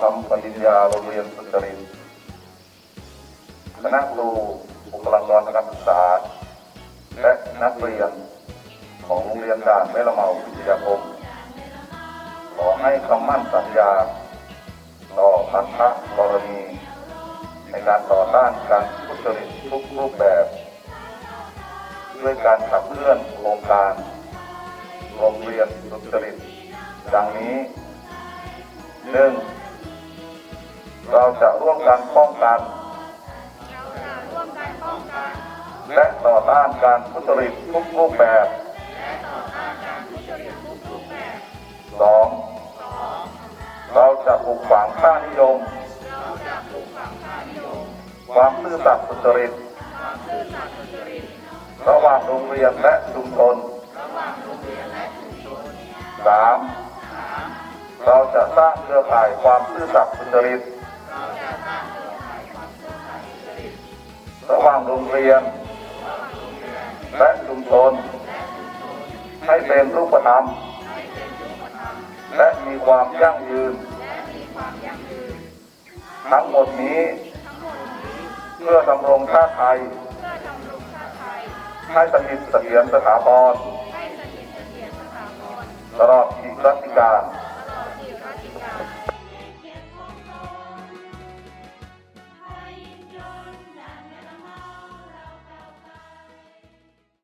ทำปริญญาโรงเรียนสุจริตคณะครูบุคลากรทางการศึกษา และนักเรียนของโรงเรียนด่านแม่ละเมาวิทยาคมขอให้คำมั่นสัญญา ต่อพันธะกรณี ในการต่อต้านการทุจริตทุกรูปแบบ ด้วยการขับเคลื่อนโครงการโรงเรียนสุจริตดังนี้หนึ่ง เราจะร่วมกันป้องกันเราจะร่วมกันป้องกัน และต่อต้านการทุจริตทุกรูปแบบและต่อต้านการทุจริตทุกรูปแบบสองเราจะปลูกฝังค่านิยมเราจะปลูกฝังค่านิยมความซื่อสัตย์สุจริตความซื่อสัตย์สุจริต ระหว่างโรงเรียนและชุมชนระหว่างโรงเรียนและชุมชนสามเราจะสร้างเครือข่ายความซื่อสัตย์สุจริต ระหว่างโรงเรียน และชุมชนให้เป็นรูปธรรมให้เป็นรูปธรรม และมีความยั่งยืน ทั้งหมดนี้ เพื่อดำรงชาติไทยเพื่อดำรงชาติไทยให้สนิทเสถียรสถาพร